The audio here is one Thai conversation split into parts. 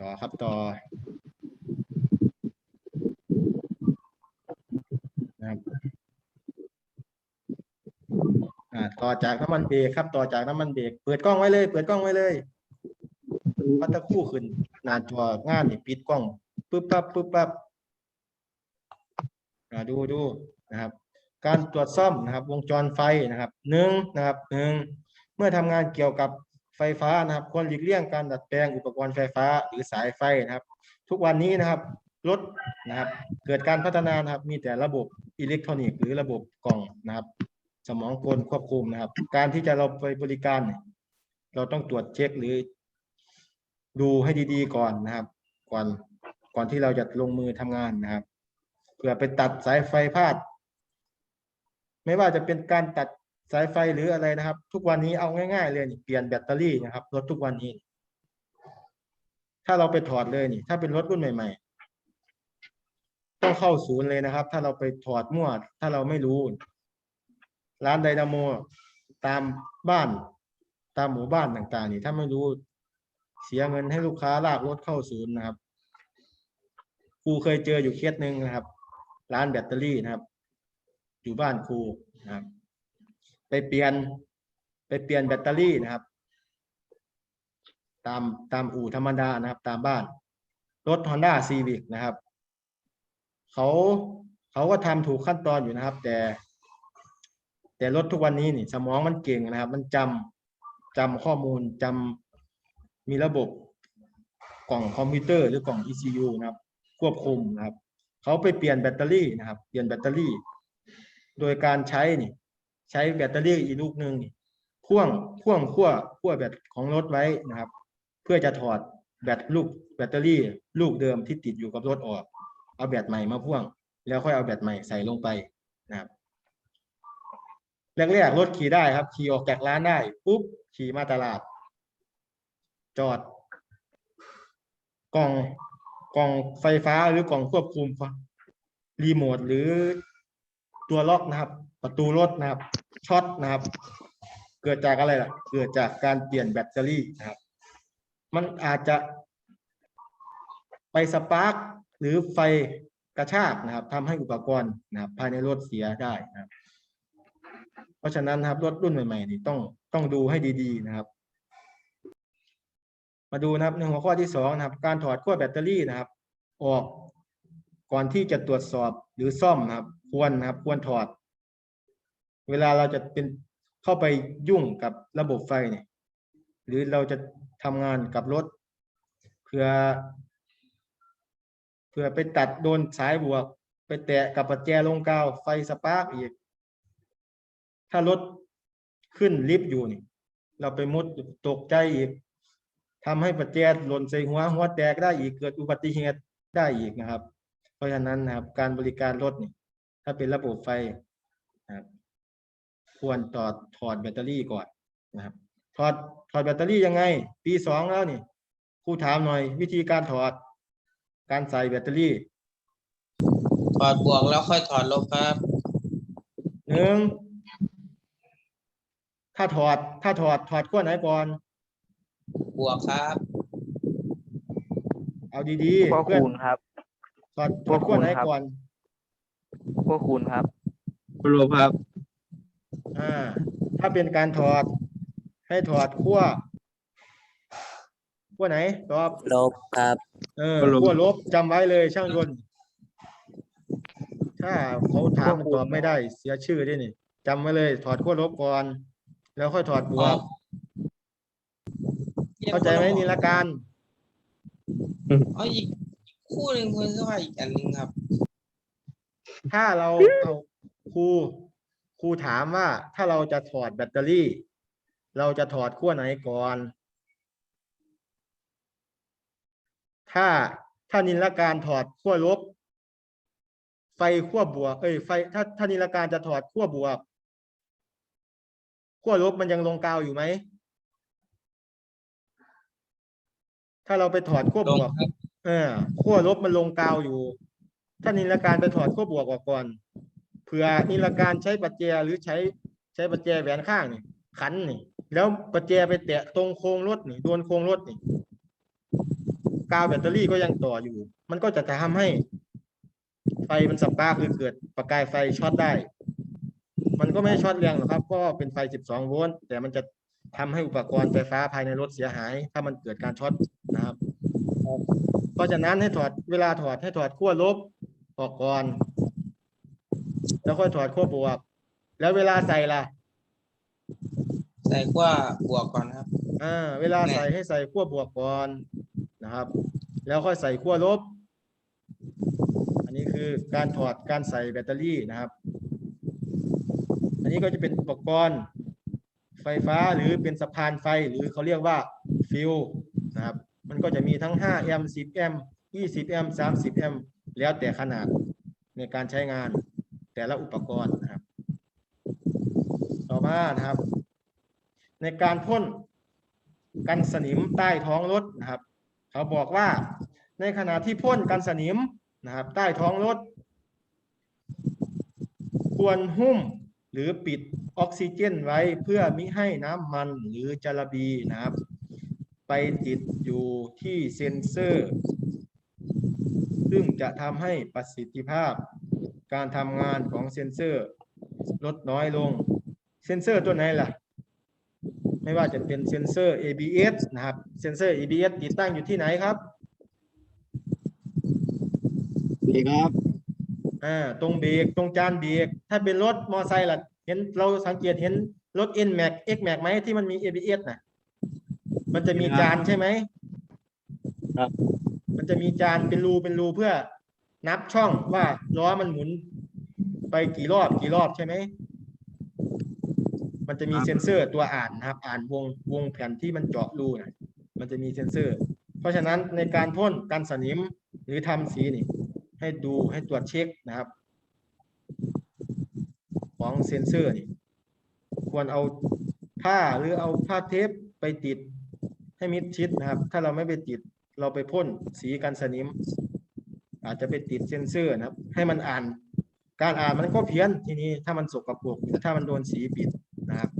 ต่อครับต่อนะครับอ่าต่อจากน้ำมันเบรกครับ ต่อจากน้ำมันเบรกเปิดกล้องไว้เลย เปิดกล้องไว้เลยพัตะคู่ขึ้นหน้าจองานนี่ปิดกล้องปึ๊บปั๊บปึ๊บปั๊บอ่าดูดูนะครับ การตรวจซ่อมนะครับ วงจรไฟนะครับหนึ่งนะครับหนึ่งเมื่อทำงานเกี่ยวกับ ไฟฟ้านะครับควรหลีกเลี่ยงการดัดแปลงอุปกรณ์ไฟฟ้าหรือสายไฟนะครับ ทุกวันนี้นะครับรถนะครับ เกิดการพัฒนานะครับ มีแต่ระบบอิเล็กทรอนิกส์หรือระบบกล่องนะครับ สมองกลควบคุมนะครับ การที่จะเราไปบริการ เราต้องตรวจเช็คหรือ ดูให้ดีๆก่อนนะครับ ก่อนก่อนที่เราจะลงมือทำงานนะครับเผื่อไปตัดสายไฟพลาด ไม่ว่าจะเป็นการตัด สายไฟหรืออะไรนะครับ ทุกวันนี้เอาง่ายๆเลยนี่เปลี่ยนแบตเตอรี่นะครับรถทุกวันนี้ ถ้าเราไปถอดเลยนี่ ถ้าเป็นรถรุ่นใหม่ ๆ ต้องเข้าศูนย์เลยนะครับ ถ้าเราไปถอดมั่วถ้าเราไม่รู้ ร้านไดนาโมตามบ้าน ตามหมู่บ้านต่างๆ นี่ ถ้าไม่รู้เสียเงินให้ลูกค้าลากรถเข้าศูนย์นะครับครูเคยเจออยู่เคสหนึ่งนะครับ ร้านแบตเตอรี่นะครับ อยู่บ้านครูนะครับ ไปเปลี่ยนไปเปลี่ยนแบตเตอรี่นะครับ ตามตามอู่ธรรมดานะครับ ตามบ้าน รถ Honda Civic นะครับเขาเขาก็ทำถูกขั้นตอนอยู่นะครับ แต่ แต่รถทุกวันนี้นี่สมองมันเก่งนะครับ มันจำจำข้อมูลจำมีระบบกล่องคอมพิวเตอร์หรือกล่อง ECU นะครับ ควบคุมนะครับเขาไปเปลี่ยนแบตเตอรี่นะครับ เปลี่ยนแบตเตอรี่ โดยการใช้นี่ ใช้แบตเตอรี่อีกลูกหนึ่งพ่วงพ่วงขั้วขั้วแบตของรถไว้นะครับ เพื่อจะถอดแบตลูกแบตเตอรี่ลูกเดิมที่ติดอยู่กับรถออก เอาแบตใหม่มาพ่วง แล้วค่อยเอาแบตใหม่ใส่ลงไปนะครับแรกๆรถขี่ได้ครับ ขี่ออกจากร้านได้ปุ๊บขี่มาตลาด จอด กล่องกล่องไฟฟ้าหรือกล่องควบคุมรีโมทหรือตัวล็อกนะครับ ประตูรถนะครับช็อตนะครับ เกิดจากอะไรล่ะ เกิดจากการเปลี่ยนแบตเตอรี่นะครับ มันอาจจะไปสปาร์กหรือไฟกระชากนะครับทำให้อุปกรณ์นะครับ ภายในรถเสียได้นะครับ เพราะฉะนั้นนะครับรถรุ่นใหม่ๆนี่ต้องต้องดูให้ดีๆนะครับ มาดูนะครับในหัวข้อที่สองนะครับ การถอดขั้วแบตเตอรี่นะครับ ออกก่อนที่จะตรวจสอบหรือซ่อมนะครับ ควรนะครับ ควรถอด เวลาเราจะเป็นเข้าไปยุ่งกับระบบไฟเนี่ย หรือเราจะทำงานกับรถเพื่อเพื่อไปตัดโดนสายบวก ไปแตะกับปัจแจลงกาวไฟสปาร์กอีก ถ้ารถขึ้นลิฟต์อยู่นี่ เราไปมุดตกใจอีกทำให้ปัจแจหล่นใส่หัวหัวแตกได้อีกเกิดอุบัติเหตุได้อีกนะครับ เพราะฉะนั้นนะครับการบริการรถนี่ถ้าเป็นระบบไฟนะครับ ควรถอดถอดแบตเตอรี่ก่อนนะครับ ถอดถอดแบตเตอรี่ยังไง ปีสองแล้วนี่ครูถามหน่อย วิธีการถอด การใส่แบตเตอรี่ ถอดบวกแล้วค่อยถอดลบครับหนึ่งถ้าถอด ถ้าถอดถอดขั้วไหนก่อน บวกครับ เอาดีๆพวกเพื่อนคูณครับ ถอดถอดขั้วไหนพวกคูณครับก่อน พวกคูณครับลบครับ อ่า ถ้าเป็นการถอด ให้ถอดขั้วขั้วไหนตอบลบครับ เออขั้วลบขั้วลบจำไว้เลยช่างยนต์ถ้าเขาถามขั้วมันคูณตอบไม่ได้เสียชื่อด้วยนี่จำไว้เลย ถอดขั้วลบก่อน แล้วค่อยถอดบวก เข้าใจไหมนิรการอ๋ออีกคู่หนึ่งเพื่อนก็ว่าอีกอันหนึ่งครับ ถ้าเราเอาครู ครูถามว่าถ้าเราจะถอดแบตเตอรี่ เราจะถอดขั้วไหนก่อน ถ้าถ้านิรการถอดขั้วลบ ไฟขั้วบวก เอ้ยไฟถ้าถ้านิรการจะถอดขั้วบวกขั้วลบมันยังลงกาวอยู่ไหม ถ้าเราไปถอดขั้วลบงวกครับเออขั้วลบมันลงกาวอยู่ ถ้านิรการไปถอดขั้วบวกออกก่อน เผื่อนิรการใช้ปัจเจหรือใช้ใช้ปัจเจแหวนข้างนี่ขันนี่ แล้วปัจเจไปแตะตรงโครงรถนี่โดนโครงรถนี่กาวแบตเตอรี่ก็ยังต่ออยู่ มันก็จะทำให้ ไฟมันสปาร์คือเกิดประกายไฟช็อตได้ มันก็ไม่ช็อตแรงหรอกครับ ก็เป็นไฟ 12 โวลต์แต่มันจะทำให้อุปกรณ์ไฟฟ้าภายในรถเสียหาย ถ้ามันเกิดการช็อตนะครับ เพราะฉะนั้นให้ถอดเวลาถอดให้ถอดขั้วลบออกก่อน แล้วค่อยถอดขั้วบวก แล้วเวลาใส่ล่ะใส่ว่าบวกก่อนครับ อ่าเวลาใส่ให้ใส่ขั้วบวกก่อนนะครับ แล้วค่อยใส่ขั้วลบ อันนี้คือการถอดการใส่แบตเตอรี่นะครับ อันนี้ก็จะเป็นอุปกรณ์ไฟฟ้าหรือเป็นสะพานไฟหรือเขาเรียกว่าฟิวนะครับ มันก็จะมีทั้ง 5 แอมป์10 แอมป์20 แอมป์30 แอมป์แล้วแต่ขนาดในการใช้งาน แต่ละอุปกรณ์นะครับ ต่อมานะครับ ในการพ่นกันสนิมใต้ท้องรถนะครับ เขาบอกว่าในขณะที่พ่นกันสนิมนะครับ ใต้ท้องรถ ควรหุ้มหรือปิดออกซิเจนไว้เพื่อมิให้น้ำมันหรือจระบีนะครับ ไปติดอยู่ที่เซ็นเซอร์ ซึ่งจะทำให้ประสิทธิภาพ การทำงานของเซ็นเซอร์ ลดน้อยลง เซ็นเซอร์ตัวไหนล่ะ ไม่ว่าจะเป็นเซ็นเซอร์ ABS นะครับ เซ็นเซอร์ ABS ติดตั้งอยู่ที่ไหนครับดีครับอ่าตรงเบรกตรงจานเบรกถ้าเป็นรถมอไซค์ล่ะ เห็นเราสังเกตเห็นรถ N Max X Max ไหมที่มันมี ABS น่ะมันจะมีจานใช่ไหมครับ มันจะมีจานเป็นรูเป็นรูเพื่อ นับช่องว่าล้อมันหมุนไปกี่รอบกี่รอบใช่ไหม มันจะมีเซ็นเซอร์ตัวอ่านนะครับ อ่านวงวงแผ่นที่มันเจาะรูนะมันจะมีเซ็นเซอร์ เพราะฉะนั้นในการพ่นกันสนิมหรือทำสีนี่ ให้ดูให้ตรวจเช็คนะครับ ของเซ็นเซอร์นี่ ควรเอาผ้าหรือเอาผ้าเทปไปติดให้มิดชิดนะครับ ถ้าเราไม่ไปติดเราไปพ่นสีกันสนิม อาจจะไปติดเซ็นเซอร์นะครับ ให้มันอ่าน การอ่านมันก็เพี้ยนทีนี้ถ้ามันสกปรกหรือถ้ามันโดนสีปิดนะครับ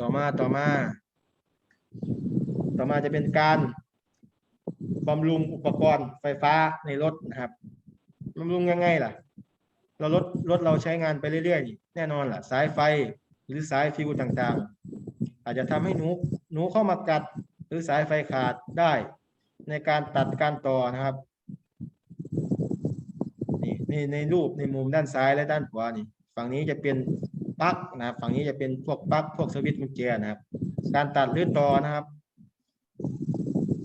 ต่อมาต่อมา ต่อมาจะเป็นการบำรุงอุปกรณ์ไฟฟ้าในรถนะครับบำรุงยังไงล่ะ เรารถรถเราใช้งานไปเรื่อยๆ แน่นอนล่ะ สายไฟหรือสายฟิวต่างๆ อาจจะทำให้หนูหนูเข้ามากัด หรือสายไฟขาดได้ ในการตัดการต่อนะครับ นี่ในในรูปในมุมด้านซ้ายและด้านขวานี่ ฝั่งนี้จะเป็นปลั๊กนะครับ ฝั่งนี้จะเป็นพวกปลั๊กพวกสวิตช์กุญแจนะครับ การตัดหรือต่อนะครับ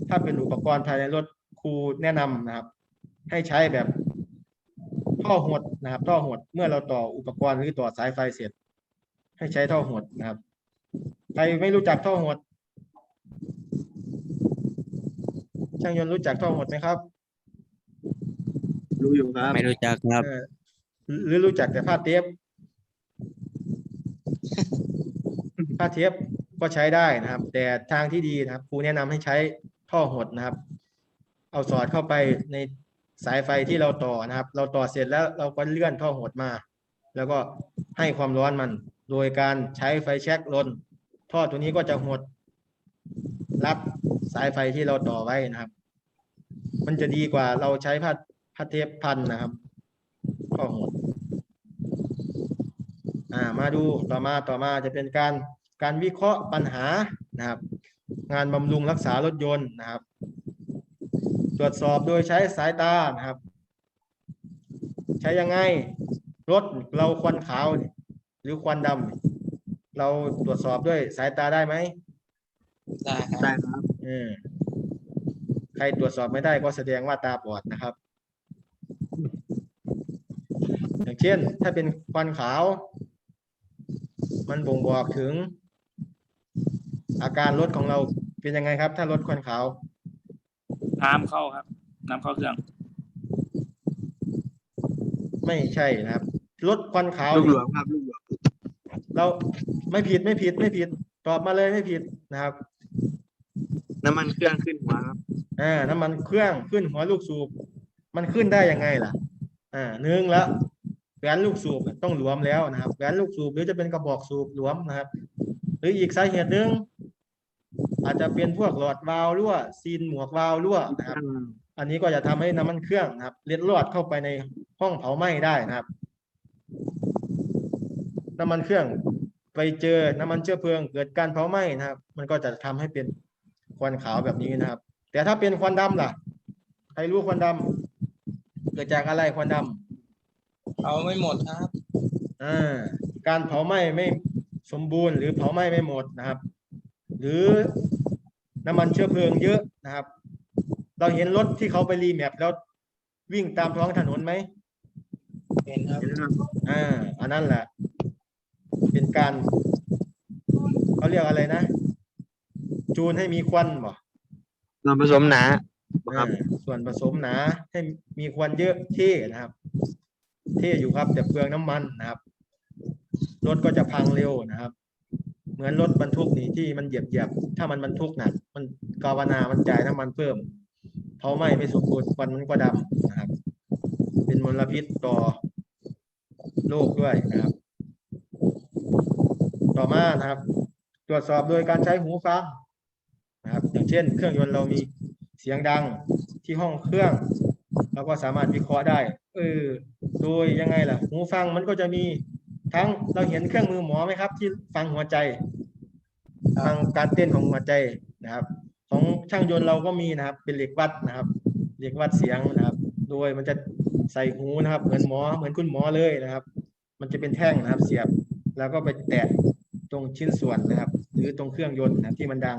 ถ้าเป็นอุปกรณ์ภายในรถครูแนะนำนะครับ ให้ใช้แบบท่อหดนะครับ ท่อหดเมื่อเราต่ออุปกรณ์หรือต่อสายไฟเสร็จ ให้ใช้ท่อหดนะครับใครไม่รู้จักท่อหด ช่างยนต์รู้จักท่อหดไหมครับ รู้อยู่ครับไม่รู้จักครับ เออหรือรู้จักแต่ผ้าเทปผ้าเทปก็ใช้ได้นะครับ แต่ทางที่ดีนะครับครูแนะนำให้ใช้ท่อหดนะครับ เอาสอดเข้าไปในสายไฟที่เราต่อนะครับ เราต่อเสร็จแล้วเราก็เลื่อนท่อหดมา แล้วก็ให้ความร้อนมัน โดยการใช้ไฟแช็กลนท่อตัวนี้ก็จะหด รับ สายไฟที่เราต่อไว้นะครับ มันจะดีกว่าเราใช้ผ้าผ้าเทปพันนะครับข้อหดอ่ามาดูต่อมาต่อมาจะเป็นการการวิเคราะห์ปัญหานะครับ งานบำรุงรักษารถยนต์นะครับ ตรวจสอบโดยใช้สายตานะครับ ใช้ยังไงรถเราควันขาวนี่หรือควันดำนี่เราตรวจสอบด้วยสายตาได้ไหมได้ครับได้ครับเออใครตรวจสอบไม่ได้ก็แสดงว่าตาบอดนะครับ อย่างเช่น ถ้าเป็นควันขาว มันบ่งบอกถึง อาการรถของเราเป็นยังไงครับ ถ้ารถควันขาว น้ำเข้าครับ น้ำเข้าเครื่อง ไม่ใช่นะครับ รถควันขาวลูกหลนี่วงครับลูกหลวงเราไม่ผิดไม่ผิดไม่ผิด ตอบมาเลยไม่ผิดนะครับ น้ำมันเครื่องขึ้นหัวครับอ่าน้ำมันเครื่องขึ้นหัวลูกสูบ มันขึ้นได้ยังไงล่ะ อ่าหนึ่งแล้วแหวนลูกสูบต้องหลวมแล้วนะครับแหวนลูกสูบหรือจะเป็นกระบอกสูบหลวมนะครับ หรืออีกสาเหตุหนึ่งอาจจะเป็นพวกหลอดวาล์วรั่วซีนหมวกวาล์วรั่วนะครับ อันนี้ก็จะทำให้น้ำมันเครื่องนะครับเล็ดลอดเข้าไปในห้องเผาไหม้ได้นะครับ น้ำมันเครื่องไปเจอน้ำมันเชื้อเพลิง เกิดการเผาไหม้นะครับ มันก็จะทำให้เป็น ควันขาวแบบนี้นะครับ แต่ถ้าเป็นควันดำล่ะ ใครรู้ควันดำเกิดจากอะไรควันดำเอาไม่หมดครับอ่าการเผาไหม้ไม่สมบูรณ์หรือเผาไหม้ไม่หมดนะครับ หรือน้ำมันเชื้อเพลิงเยอะนะครับ เราเห็นรถที่เขาไปรีแมปแล้ววิ่งตามท้องถนนไหมเป็นครับเห็นไหมครับอ่าอันนั้นแหละ เป็นการเขาเรียกอะไรนะ จูนให้มีควันบ่ส่วนผสมหนาคอ่ารับส่วนผสมหนาให้มีควันเยอะเท่นะครับ เท่อยู่ครับแต่เปลืองน้ำมันนะครับรถก็จะพังเร็วนะครับ เหมือนรถบรรทุกนี่ที่มันเหยียบเหยียบๆถ้ามันบรรทุกหนักมันกาวนามันจ่ายน้ำมันเพิ่มเผาไหม้ไม่สมบูรณ์ควันมันก็ดำนะครับ เป็นมลพิษต่อโลกด้วยนะครับ ต่อมานะครับ ตรวจสอบโดยการใช้หูฟัง นะครับ อย่างเช่น เครื่องยนต์เรามีเสียงดังที่ห้องเครื่อง เราก็สามารถวิเคราะห์ได้ เออ โดยยังไงล่ะ หูฟังมันก็จะมีทั้งเราเห็นเครื่องมือหมอไหมครับ ที่ฟังหัวใจ ฟังการเต้นของหัวใจนะครับ ของช่างยนต์เราก็มีนะครับ เป็นเหล็กวัดนะครับ เหล็กวัดเสียงนะครับ โดยมันจะใส่หูนะครับ เหมือนหมอ เหมือนคุณหมอเลยนะครับ มันจะเป็นแท่งนะครับเสียบ แล้วก็ไปแตะตรงชิ้นส่วนนะครับ หรือตรงเครื่องยนต์นะที่มันดัง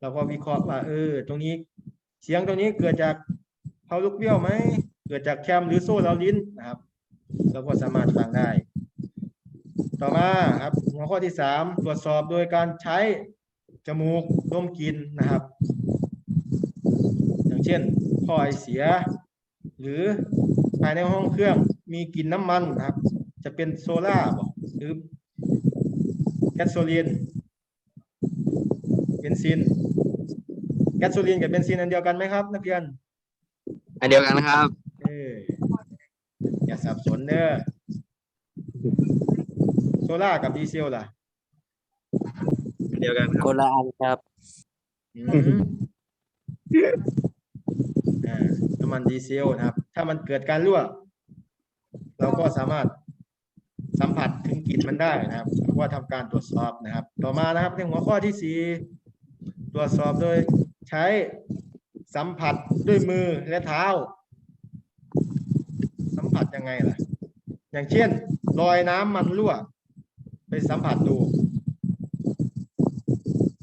เราก็วิเคราะห์ว่าเออ ตรงนี้ เสียงตรงนี้เกิดจากเผาลูกเบี้ยวไหมเกิดจากแคมหรือโซ่เราลิ้นนะครับ เราก็สามารถฟังได้ ต่อมาครับหัวข้อที่สามตรวจสอบโดยการใช้จมูกดมกลิ่นนะครับ อย่างเช่นท่อไอเสีย หรือภายในห้องเครื่องมีกลิ่นน้ำมันนะครับ จะเป็นโซล่าหรือแก๊สโซลีน นซิน แก๊สโซลีนกับเบนซินอันเดียวกันไหมครับ นักเรียน อันเดียวกันครับ เอออย่าสับสนเด้อโซล่ากับดีเซลล่ะอันเดียวกันครับคนละอันครับ อืมอ่าน้ำมันดีเซลนะครับ ถ้ามันเกิดการรั่ว เราก็สามารถสัมผัสถึงกลิ่นมันได้นะครับเราก็ทำการตรวจสอบนะครับ ต่อมานะครับในหัวข้อที่สี่ต รวจสอบโดยใช้สัมผัสด้วยมือและเท้า สัมผัสยังไงล่ะ อย่างเช่น รอยน้ำมันรั่ว ไปสัมผัสดู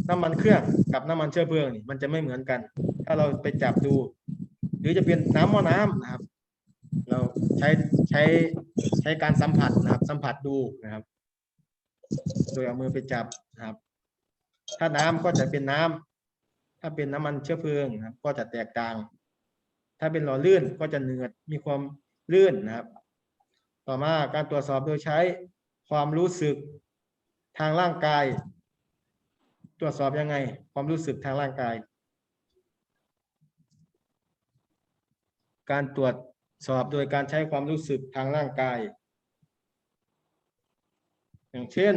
น้ำมันเครื่องกับน้ำมันเชื้อเพลิงนี่มันจะไม่เหมือนกัน ถ้าเราไปจับดู หรือจะเป็นน้ำหม้อน้ำนะครับ เราใช้ใช้ใช้การสัมผัสนะครับ สัมผัสดูนะครับ โดยเอามือไปจับนะครับ ถ้าน้ำก็จะเป็นน้ำถ้าเป็นน้ำมันเชื้อเพลิงนะครับก็จะแตกต่าง ถ้าเป็นหล่อลื่นก็จะเนืดมีความลื่นนะครับ ต่อมาการตรวจสอบโดยใช้ความรู้สึกทางร่างกาย ตรวจสอบยังไง ความรู้สึกทางร่างกาย การตรวจสอบโดยการใช้ความรู้สึกทางร่างกาย อย่างเช่น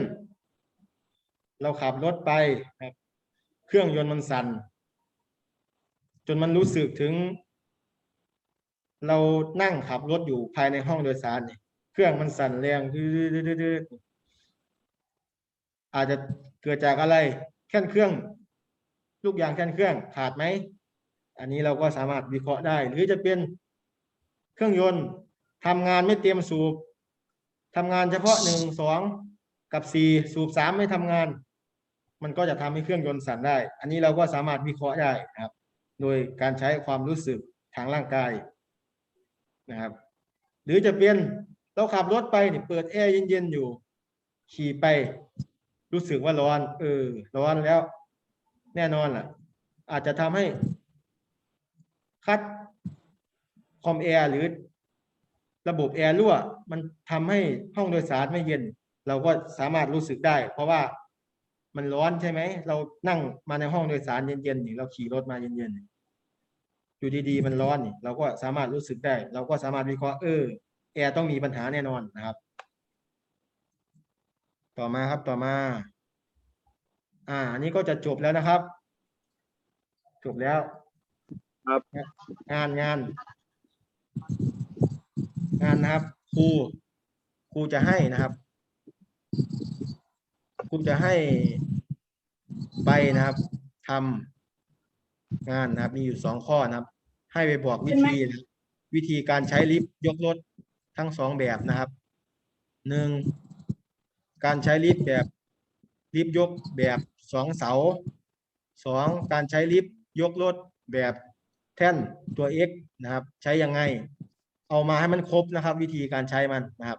เราขับรถไปครับ เครื่องยนต์มันสั่น จนมันรู้สึกถึง เรานั่งขับรถอยู่ภายในห้องโดยสารนี่เครื่องมันสั่นแรงดื้อๆอาจจะเกิดจากอะไรแค่นเครื่อง ลูกยางแค่นเครื่องขาดไหม อันนี้เราก็สามารถวิเคราะห์ได้ หรือจะเป็นเครื่องยนต์ทำงานไม่เต็มสูบทำงานเฉพาะหนึ่งสองกับสี่สูบสามไม่ทำงาน มันก็จะทำให้เครื่องยนต์สั่นได้ อันนี้เราก็สามารถวิเคราะห์ได้นะครับ โดยการใช้ความรู้สึกทางร่างกายนะครับ หรือจะเป็นเราขับรถไปเนี่ยเปิดแอร์เย็นๆอยู่ ขี่ไป รู้สึกว่าร้อน เออ ร้อนแล้ว แน่นอนล่ะ อาจจะทำให้ คัดคอมแอร์หรือระบบแอร์รั่ว มันทำให้ห้องโดยสารไม่เย็น เราก็สามารถรู้สึกได้ เพราะว่า มันร้อนใช่ไหม เรานั่งมาในห้องโดยสารเย็นๆนี่เราขี่รถมาเย็นๆอยู่ดีๆ มันร้อนนี่เราก็สามารถรู้สึกได้ เราก็สามารถวิเคราะห์เออแอร์ต้องมีปัญหาแน่นอนนะครับ ต่อมาครับต่อมา อ่าอันนี้ก็จะจบแล้วนะครับจบแล้ว ครับงานงาน งานนะครับครูครูจะให้นะครับ ครูจะให้ใบนะครับทำงานนะครับ มีอยู่สองข้อนะครับ ให้ไปบอกวิธีนะครับวิธีการใช้ลิฟต์ยกรถทั้งสองแบบนะครับหนึ่งการใช้ลิฟต์แบบลิฟต์ยกแบบสองเสาสองการใช้ลิฟต์ยกรถแบบแท่นตัว X นะครับ ใช้ยังไง เอามาให้มันครบนะครับ วิธีการใช้มันนะครับ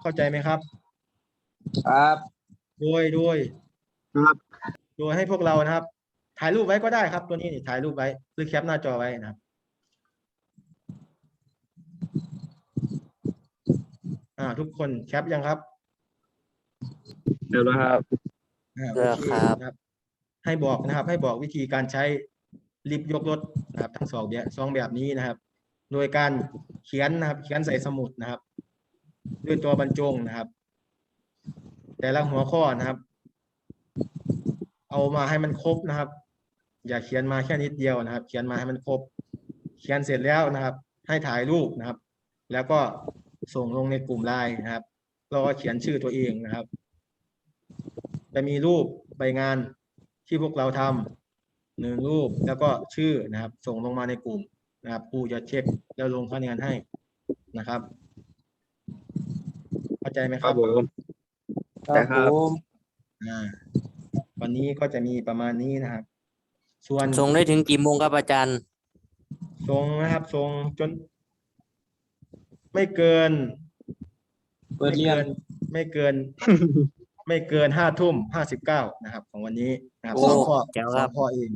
เข้าใจไหมครับ ครับโดยโดยครับโดยให้พวกเรานะครับ ถ่ายรูปไว้ก็ได้ครับ ตัวนี้นี่ถ่ายรูปไว้หรือแคปหน้าจอไว้นะครับอ่า ทุกคนแคปยังครับเดี๋ยวนะครับ อ่าเออโอเคครับ นะครับ ให้บอกนะครับ ให้บอกวิธีการใช้ลิฟต์ยกรถนะครับทั้งสองแบบสองแบบนี้นะครับ โดยการเขียนนะครับ เขียนใส่สมุดนะครับ ด้วยตัวบรรจงนะครับ แต่ละหัวข้อนะครับ เอามาให้มันครบนะครับ อย่าเขียนมาแค่นิดเดียวนะครับ เขียนมาให้มันครบ เขียนเสร็จแล้วนะครับ ให้ถ่ายรูปนะครับ แล้วก็ส่งลงในกลุ่มไลน์นะครับแล้วก็เขียนชื่อตัวเองนะครับ จะมีรูปใบงานที่พวกเราทำหนึ่งรูปแล้วก็ชื่อนะครับ ส่งลงมาในกลุ่มนะครับครูจะเช็คแล้วลงคะแนนให้นะครับ เข้าใจไหมครัรับบผม ครับครับผมอ่าวันนี้ก็จะมีประมาณนี้นะครับ ส่วนส่งได้ถึงกี่โมงครับอาจารย์ ส่งนะครับส่งจน ไม่เกิน เปิดเรียนไม่เกิน ไม่เกินห้าทุ่มห้าสิบเก้านะครับ ของวันนี้นะครับโอ้สองข้อแจ๋วสครัอบ งข้อเอง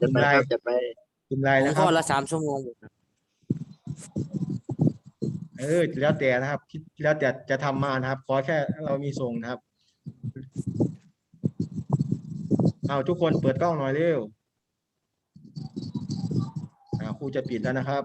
จะไปครับจะไป พิมพ์ไลน์ผมนะคข้รัอบ ละสามชั่วโมง เออแล้วแต่นะครับคิดแล้วแต่จะทำมานะครับ ขอแค่เรามีส่งนะครับ เอาทุกคนเปิดกล้องหน่อยเร็วครูจะปิดแล้วนะครับ